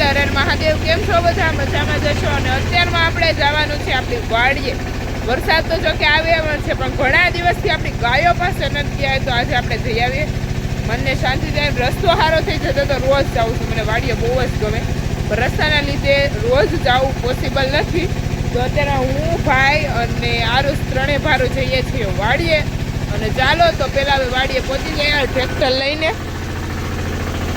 હરણ મહાદેવ, કેમ છો બધા? મજામાં જશો અને અત્યારમાં આપણે જવાનું છે આપણી વાડીએ. વરસાદ તો જો કે આવે એમ છે, પણ ઘણા દિવસથી આપણી ગાયો પાસે નથી ગયા તો આજે આપણે જઈ આવીએ. મનને શાંતિ થાય રસ્તો સારો થઈ જતો તો રોજ જાઉં છું. મને વાડીએ બહુ જ ગમે. પણ રસ્તાના લીધે રોજ જવું પોસિબલ નથી. તો અત્યારે હું, ભાઈ અને આરુષ ત્રણેય ભારો જઈએ છીએ વાડીએ. અને ચાલો તો પહેલાં વાડીએ પહોંચી ગયા ટ્રેક્ટર લઈને.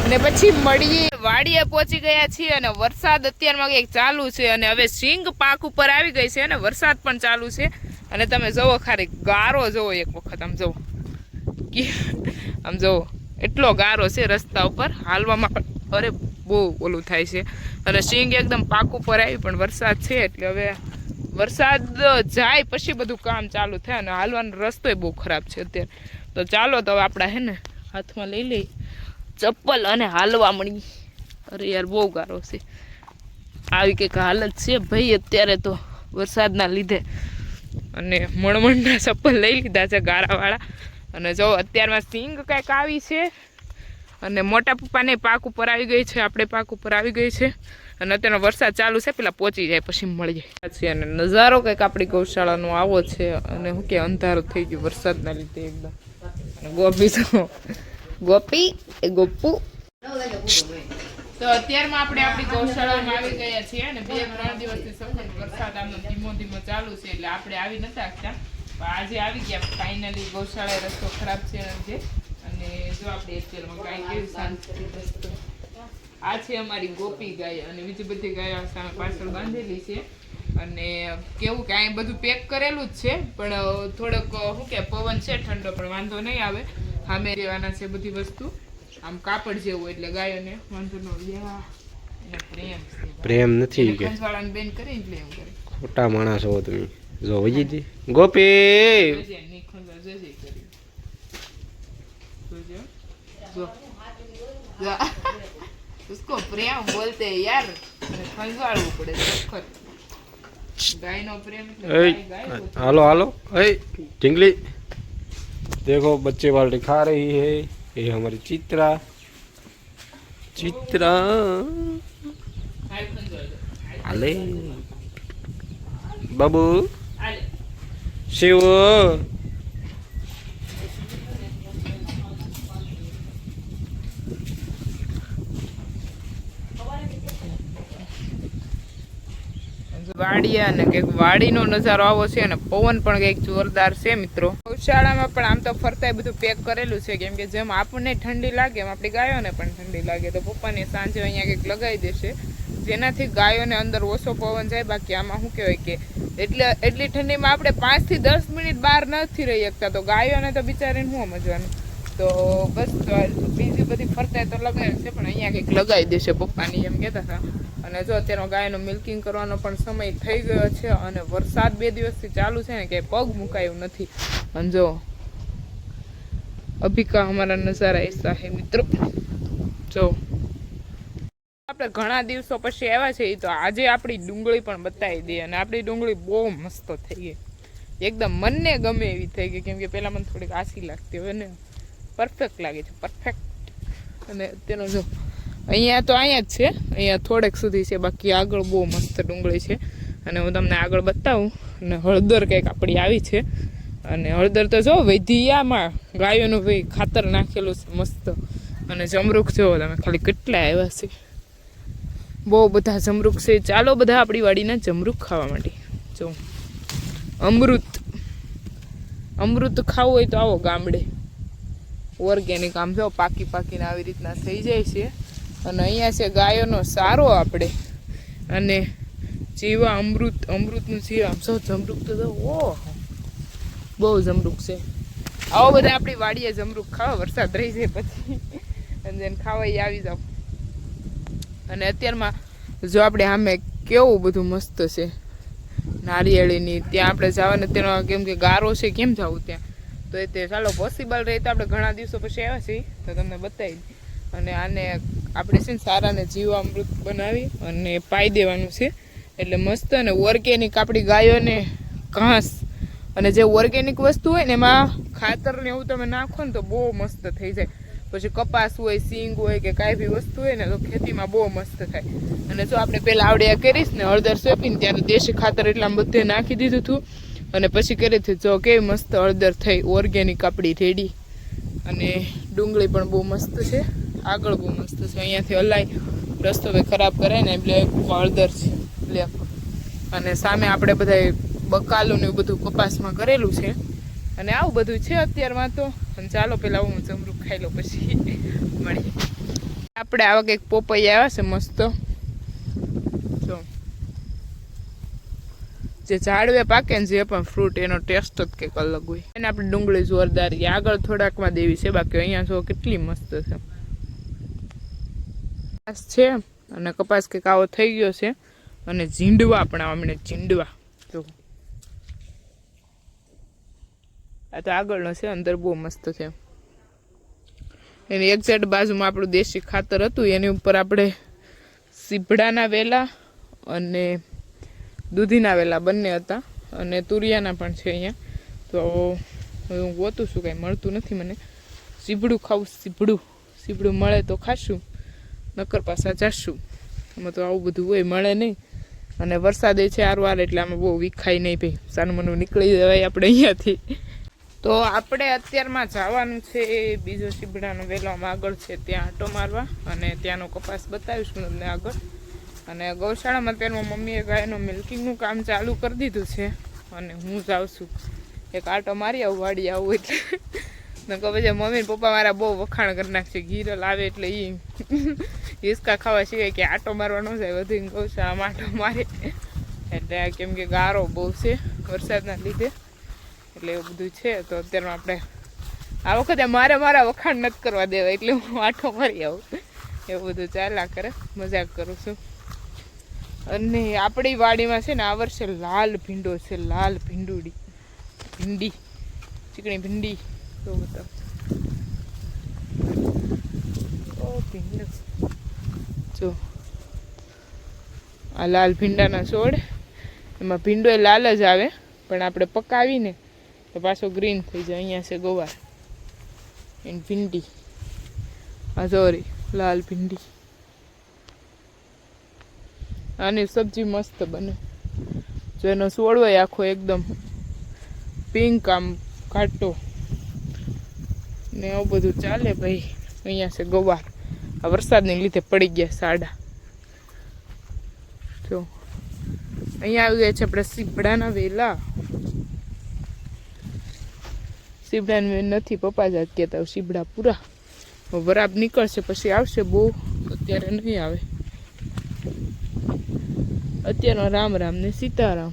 અને પછી મળીએ, વાડીએ પહોંચી ગયા છીએ અને વરસાદ અત્યારમાં કંઈક ચાલુ છે અને હવે સિંગ પાક ઉપર આવી ગઈ છે અને વરસાદ પણ ચાલુ છે. અને તમે જુઓ, ખાલી ગારો જુઓ એક વખત, આમ જુઓ. આમ જુઓ, એટલો ગારો છે રસ્તા ઉપર. હાલવામાં અરે, બહુ ઓલું થાય છે. અને સિંગ એકદમ પાક ઉપર આવી, પણ વરસાદ છે એટલે હવે વરસાદ જાય પછી બધું કામ ચાલુ થાય અને હાલવાનો રસ્તોય બહુ ખરાબ છે અત્યારે. તો ચાલો તો આપણા હે ને, હાથમાં લઈ લઈ. ચપ્પલ અને હાલવા મળી. અરે યાર, બહુ ગારો છે. આવી કંઈક હાલત છે ભાઈ, અત્યારે તો વરસાદના લીધે. અને મણમણના ચપ્પલ લઈ લીધા છે ગારાવાળા. અને જો, અત્યારમાં સિંગ કંઈક આવી છે. અને મોટા પપ્પાને પાક ઉપર આવી ગઈ છે, આપણે પાક ઉપર આવી ગઈ છે. અને અત્યારનો વરસાદ ચાલુ છે, પેલા પહોંચી જાય, પછી મળી જાય છે અને નજારો કંઈક આપણી ગૌશાળાનો આવો છે. અને શું કે અંધારો થઈ ગયું વરસાદના લીધે એકદમ. ગોપી તો ગોપી એ ગોપુ. તો અત્યારમાં આપણે આપણી ગૌશાળામાં આવી ગયા છીએ અને બે ત્રણ દિવસથી સમજો વરસાદ આમ ધીમો ધીમો ચાલુ છે એટલે આપણે આવી નતા શકતા. પણ આજે આવી ગયા. ફાઇનલી ગૌશાળા રસ્તો ખરાબ છે જે અને જો આપણે અત્યારમાં ગાય કેવી શાંતિ રસ્તો આ છે અમારી ગોપી ગાય અને બીજી બધી ગાયો સામે પાછળ બાંધેલી છે. અને કેવું કે અહીં બધું પેક કરેલું જ છે પણ થોડોક શું કે પવન છે ઠંડો પણ વાંધો નહીં આવે. સામે રહેવાના છે બધી વસ્તુ આમ કાપડ જેવું એટલે ગાયોને વાંધો ન લ્યા એને પ્રેમ છે પ્રેમ નથી કે ખંજવાળાને બેન કરી એટલે એમ કરે ખોટા માણસ હો તમે જો વજીજી ગોપી જોજે, ની ખંજવાળ જોજે કરી. જોજો. જો. જો. उसको प्रेम बोलते हैं यार અને ખંજવાળવું પડે સખત ગાયનો પ્રેમ એટલે ए, ગાય ગાય देखो बच्चे बाल्टी खा रही है ये हमारी चित्रा चित्रा अले बाबू शिव વાડી અને કંઈક વાડીનો નજારો આવો છે અને પવન પણ કંઈક જોરદાર છે, મિત્રો. ગૌશાળામાં પણ આમ તો ફરતા બધું પેક કરેલું છે, કેમ કે જેમ આપણને ઠંડી લાગે એમ આપણી ગાયોને પણ ઠંડી લાગે. તો પપ્પાને સાંજે અહીંયા કંઈક લગાવી દેશે. જેનાથી ગાયોને અંદર ઓછો પવન જાય. બાકી આમાં શું કહેવાય કે એટલે એટલી ઠંડીમાં આપણે પાંચથી દસ મિનિટ બહાર નથી રહી શકતા. તો ગાયોને તો બિચારીને શું સમજવાનું? તો બસ બીજી બધી ફરતા તો લગાવે છે, પણ અહીંયા કંઈક લગાવી દેશે પપ્પાની એમ કહેતા હતા. અને જો અત્યારનો ગાયનું મિલ્કિંગ કરવાનો પણ સમય થઈ ગયો છે અને વરસાદ બે દિવસથી ચાલુ છે ને કે પગ મુકાયું નથી. અને જો અભિકા અમારા નજારા એસા હે મિત્રો. જો આપણે ઘણા દિવસો પછી આવ્યા છે એ તો આજે આપણી ડુંગળી પણ બતાવી દઈએ અને આપણી ડુંગળી બહુ મસ્ત થઈ ગઈ. એકદમ મનને ગમે એવી થઈ ગઈ, કેમ કે પહેલાં મને થોડીક આસી લાગતી હોય ને. પરફેક્ટ લાગે છે પરફેક્ટ અને તેનો જો, અહીંયા તો અહીંયા જ છે, અહીંયા થોડેક સુધી છે, બાકી આગળ બહુ મસ્ત ડુંગળી છે. અને હું તમને આગળ બતાવું, અને હળદર કંઈક આપણી આવી છે. અને હળદર તો જો, વૈધિયામાં ગાયોનું ભાઈ ખાતર નાખેલું છે, મસ્ત. અને જમરૂખ જો તમે, ખાલી કેટલા આવ્યા છે. બહુ બધા જમરૂખ છે. ચાલો બધા આપણી વાડીના જમરૂખ ખાવા માટે જો, અમૃત. અમૃત ખાવું હોય તો આવો ગામડે. ઓર્ગેનિક, આમ જો પાકી પાકીને આવી રીતના થઈ જાય છે. અને અહીંયા છે ગાયોનો સારો આપણે. અને જીવા અમૃત, અમૃતનું જીવા, આમ સૌ જમરૂક તો ઓહો. બહુ જમરૂક છે. આવો બધા આપણી વાડીએ જમરૂક ખાવા, વરસાદ રહી જાય પછી. અને જેને ખાવાય આવી જાવ અને અત્યારમાં જો આપણે સામે કેવું બધું મસ્ત છે. નારિયેળીની, ત્યાં આપણે જવાને, તેનો કેમ કે ગારો છે, કેમ જવું ત્યાં? તો એ તે ચાલો પોસિબલ રહે તો આપણે ઘણા દિવસો પછી આવ્યા છીએ તો તમને બતાવી. અને આને આપણે છે ને સારાને જીવામૃત બનાવી અને પાઈ દેવાનું છે. એટલે મસ્ત અને ઓર્ગેનિક આપણી ગાયોને ઘાસ અને જે ઓર્ગેનિક વસ્તુ હોય ને એમાં ખાતર ને એવું તમે નાખો ને તો બહુ મસ્ત થઈ જાય. પછી કપાસ હોય, સિંગ હોય કે કાંઈ બી વસ્તુ હોય ને તો ખેતીમાં બહુ મસ્ત થાય. અને જો આપણે પહેલાં આવડે કરીશ ને હળદર સોંપીને ત્યારે દેશી ખાતર એટલા બધે નાખી દીધું હતું. અને પછી કરી હતી જો કેવી મસ્ત હળદર થઈ ઓર્ગેનિક આપણી રેડી. અને ડુંગળી પણ બહુ મસ્ત છે, આગળ બહુ મસ્ત છે. અહીંયાથી હલાય, રસ્તો ભાઈ ખરાબ કરે ને એટલે હળદર છે. બ્લેક અને સામે આપણે બધા બકાલું ને એવું બધું કપાસમાં કરેલું છે. અને આવું બધું છે અત્યારમાં તો. અને ચાલો પેલા હું જમરૂખ ખાઈ લઉં પછી. મળીએ. આપણે આવા કંઈક પોપૈયા આવ્યા છે, મસ્ત જો જે ઝાડવે પાકે ને જે પણ ફ્રૂટ એનો ટેસ્ટ જ કંઈક અલગ હોય. એને આપણે ડુંગળી જોરદાર આગળ થોડાકમાં દેવી છે. બાકી અહીંયા જો કેટલી મસ્ત છે. કપાસ છે અને કપાસ કંઈક આવો થઈ ગયો છે. અને ઝીંડવા પણ આવા ઝીંડવા. જો આ તો આગળનો છે. અંદર બહુ મસ્ત છે. એની એક્ઝેક્ટ બાજુમાં આપણું દેશી ખાતર હતું. એની ઉપર આપણે સીભડાના વેલા અને દૂધીના વેલા બંને હતા અને તુરિયાના પણ છે અહીંયા. તો હું ગોતું છું, કાંઈ મળતું નથી મને. સીભડું ખાવું સીભડું સીભડું મળે તો ખાશું, નકર પાછા જશું. એમાં તો આવું બધું હોય, મળે નહીં. અને વરસાદ એ છે આરવાર, એટલે આમાં બહુ વિખાય નહીં ભાઈ. સાનું મનું નીકળી જવાય આપણે અહીંયાથી. તો આપણે અત્યારમાં જવાનું છે બીજો સીબડાનો વેલામાં આગળ છે ત્યાં આંટો મારવા અને ત્યાંનો કપાસ બતાવીશું તમને આગળ. અને ગૌશાળામાં તેમાં મમ્મીએ ગાયનું મિલ્કિંગનું કામ ચાલુ કરી દીધું છે. અને હું જ છું. એક આંટો મારી આવું, વાડી આવું એટલે. કહું પછી મમ્મી પપ્પા મારા બહુ વખાણ કરી નાખશે. ગીરલ લાવે એટલે એ હિસકા ખાવા સિવાય કે આંટો મારવા ન જાય. વધુ ગૌશાળામાં આંટો મારે. એટલે કેમ કે ગારો બહુ છે વરસાદના લીધે. એટલે એવું બધું છે. તો અત્યારમાં આપણે આ વખતે મારે મારા વખાણ નથી કરવા દેવા એટલે હું આંટો મારી આવું. એવું બધું ચાલ્યા કરે. મજાક કરું છું. અને આપણી વાડીમાં છે ને આ વર્ષે લાલ ભીંડો છે, લાલ ભીંડુડી. ભીંડી, ચીકણી ભીંડી. તો બતાવ. ઓ ભીંડો. જો. આ લાલ ભીંડાના છોડ. એમાં ભીંડો એ લાલ જ આવે, પણ આપણે પકાવીને તો પાછો ગ્રીન થઈ જાય. અહીંયા છે ગોવાર એન્ડ ભીંડી. આ સોરી લાલ ભીંડી. આની સબ્જી મસ્ત બને. જો એનો છોડ આખો એકદમ પિંક આમ ઘાટો. ને આવું બધું ચાલે ભાઈ. અહીંયા છે ગવાર. આ વરસાદને લીધે પડી ગયા સાડા. જો. અહીંયા આવી ગયા છે આપણે સીપડાના વેલા. સીબડાને નથી પપ્પા જાત કહેતા સીબડા પૂરા. વરાબ નીકળશે, પછી આવશે બહુ. અત્યારે નહીં આવે. અત્યારનો રામ રામ ને સીતારામ.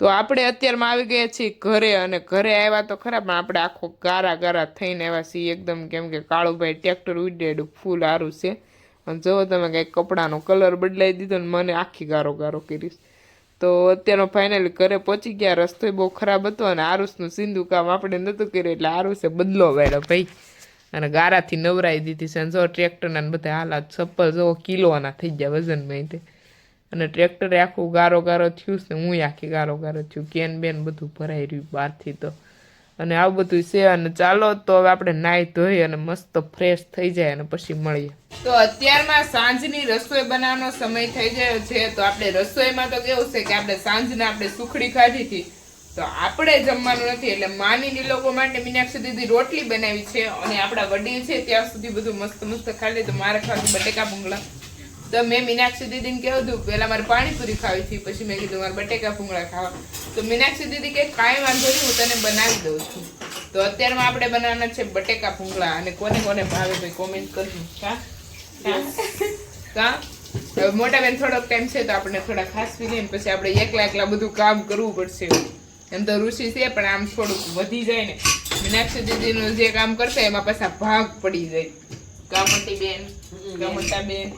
તો આપણે અત્યારમાં આવી ગયા છીએ ઘરે અને ઘરે આવ્યા તો ખરા, પણ આપણે આખો ગારા ગારા થઈને આવ્યા છીએ એકદમ કેમ કે કાળુભાઈ ટ્રેક્ટર ઉડેડું ફૂલ સારું છે. અને જો તમે કંઈક કપડાનો કલર બદલાઈ દીધો ને મને આખી ગારો ગારો કરીશ. તો અત્યારનો ફાઇનલી ઘરે પહોંચી ગયા, રસ્તો બહુ ખરાબ હતો અને આરુષનું સિંધુ કામ આપણે નહોતું કર્યું, એટલે આરુષે બદલો વાળ્યો ભાઈ. અને ગારાથી નવરાઈ દીધી છે અને જો ટ્રેક્ટરના બધા હાલાત ચપ્પલ જો કિલોના થઈ ગયા વજનમાં તે. અને ટ્રેક્ટરે આખું ગારો ગારો થયું છે હું આખી ગારો ગારો થયું. કેન બેન બધું ભરાઈ રહ્યું બહારથી તો. અને આવું બધું છે અને ચાલો તો હવે આપણે નાહી ધોઈ અને મસ્ત ફ્રેશ થઈ જાય અને પછી મળીએ. તો અત્યારમાં સાંજની રસોઈ બનાવવાનો સમય થઈ ગયો છે. તો આપણે રસોઈમાં તો કેવું છે કે આપણે સાંજના આપણે સુખડી ખાધી હતી. તો આપણે જમવાનું નથી, એટલે માની લોકો માટે મીનાક્ષી દીદી રોટલી બનાવી છે અને આપણા વડીલ છે, ત્યાં સુધી બધું મસ્ત મસ્ત ખાલી તો મારે ખાવાનું બટેકા ભૂંગળા. તો મેં મીનાક્ષી દીદીને કહ્યું હતું, પહેલાં મારે પાણીપુરી ખાવી હતી, પછી મેં કીધું મારે બટેકા ભૂંગળા ખાવા. તો મીનાક્ષી દીદી કે, કાંઈ વાંધો નહીં, હું તને બનાવી દઉં છું. તો અત્યારમાં આપણે બનાવવાના છે બટેકા ભૂંગળા, અને કોને કોને ભાવે ભાઈ કોમેન્ટ કરજો. કા કા મોટા બેન થોડોક ટાઈમ છે, તો આપણે થોડા ખાસ પી લઈએ પછી આપણે એકલા એકલા બધું કામ કરવું પડશે. એમ તો ઋષિ છે પણ આમ થોડુંક વધી જાય ને. મીનાક્ષી દીદીનું જે કામ કરશે એમાં પાછા ભાગ પડી જાય. કામટી બેન ગમતા બેન.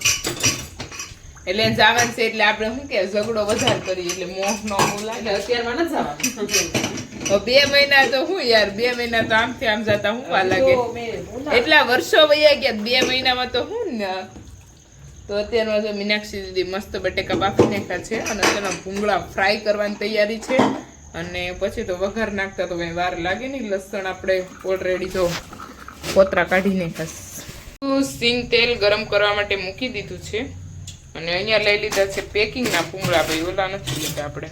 એટલે જવાનું છે એટલે આપણે શું કે ઝઘડો વધારે કરીએ એટલે મોહ નો મોહ અત્યારમાં નથી જવાનું. બે મહિના તો હું યાર બે મહિના તો આમથી આમ જતા હું વા લાગે? એટલા વર્ષો વયા ગયા બે મહિનામાં તો હું ને? તો અત્યારમાં જો મીનાક્ષી દીદી મસ્ત બટેકા બાફી નાખ્યા છે અને તેના ભૂંગળા ફ્રાય કરવાની તૈયારી છે. અને પછી તો વઘાર નાખતા તો કઈ વાર લાગે નહીં. લસણ આપણે ઓલરેડી તો કોતરા કાઢીને ખાસ સિંગ તેલ ગરમ કરવા માટે મૂકી દીધું છે. અને અહીંયા લઈ લીધા છે પેકિંગના પૂંગળા ભાઈ ઓલા નથી લીધા આપણે.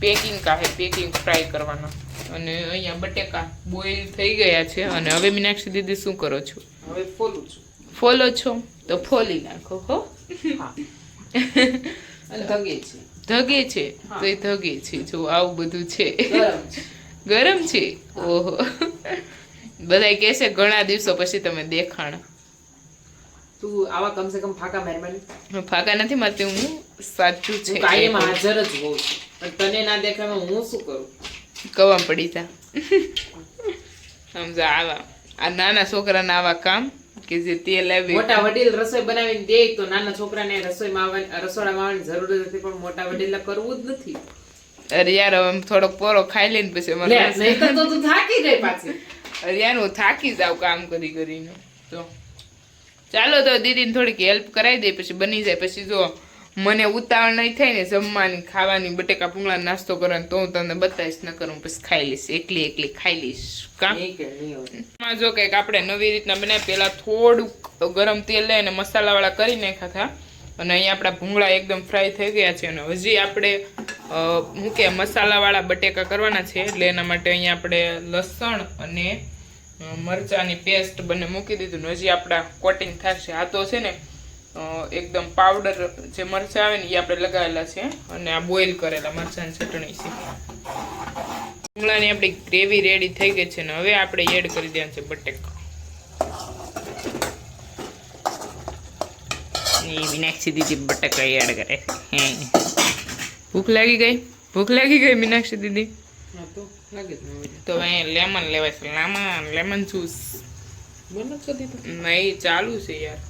પેકિંગ કાહે પેકિંગ ફ્રાય કરવાના. અને અહીંયા બટેકા બોઇલ થઈ ગયા છે. અને હવે મીનાક્ષી દીદી શું કરો છો? હવે ફોલું છું. ફોલો છો? તો ફોલી નાખો હો. હા. અને ધગે છે. ધગે છે તો એ ધગે છે. જો આવું બધું છે. ગરમ છે. ઓહો. બધા કહે છે ઘણા દિવસો પછી તમે દેખાણ. તું આવા કમસે કમ ફાકા મહેરબાની હું ફાકા નથી મારતી હું સાચું છે. કાયમ હાજર જ હોઉં છું. પણ તને ના દેખાય હું શું કરું? કવા પડી તા સમજા આવા. આ નાના છોકરાના આવા કામ કે જે તેલ આવે. મોટા વડીલ રસોઈ બનાવીને દે તો નાના છોકરાને રસોઈમાં રસોડામાં આવવાની જરૂર નથી પણ મોટા વડીલે કરવું જ નથી. અરે યાર હવે આમ થોડોક પોરો ખાઈ લઈને પછી અમારે નહીંતર તો તું થાકી જાય પાછી. અરે યાર હું થાકી જાવ કામ કરી કરીને. તો ચાલો તો દીદીને થોડીક હેલ્પ કરાવી દે પછી બની જાય. પછી જો મને ઉતાવળ નહીં થાય ને જમવાની ખાવાની બટેકા પૂંગળા નાસ્તો કરવાનો તો હું તમને બતાવીશ ન કરું પછી ખાઈ લઈશ એકલી એકલી ખાઈ લઈશ. કામ જો કંઈક આપણે નવી રીતના બનાવી પહેલાં થોડુંક ગરમ તેલ લઈ અને મસાલાવાળા કરી નાખ્યા હતા. અને અહીંયા આપણા ભૂંગળા એકદમ ફ્રાય થઈ ગયા છે અને હજી આપણે શું કે મસાલાવાળા બટેકા કરવાના છે એટલે એના માટે અહીંયા આપણે લસણ અને મરચાંની પેસ્ટ બંને મૂકી દીધું હજી આપણા કોટિંગ થશે. આ તો છે ને એકદમ પાવડર જે મરચાં આવે ને એ આપણે લગાવેલા છે અને આ બોઇલ કરેલા મરચાંની ચટણી છે. ભૂંગળાની આપણી ગ્રેવી રેડી થઈ ગઈ છે ને હવે આપણે એડ કરી દેવાનું છે બટેકા. મીનાક્ષી દીદી બટેકા એડ કરે. ભૂખ લાગી ગઈ? ભૂખ લાગી ગઈ મીનાક્ષી દીદી તો અહીં લેમન લેવાય છે. Lemon lemon juice. નહીં ચાલુ છે યાર.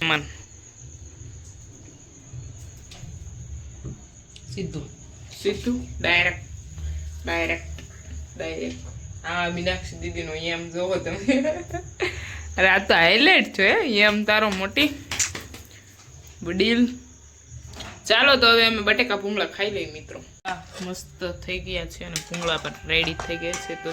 લેમન સીધું સીધું ડાયરેક્ટ ડાયરેક્ટ ડાયરેક્ટ આ મીનાક્ષી દીદીનો એમ જોવો તમે. અરે આ તો હાઇલાઇટ છે એમ તારો મોટી ડીલ ચાલો તો હવે અમે બટેકા ભૂંગળા ખાઈ લઈએ મિત્રો. આ મસ્ત થઈ ગયા છે અને ભૂંગળા પણ રેડી થઈ ગયા છે. તો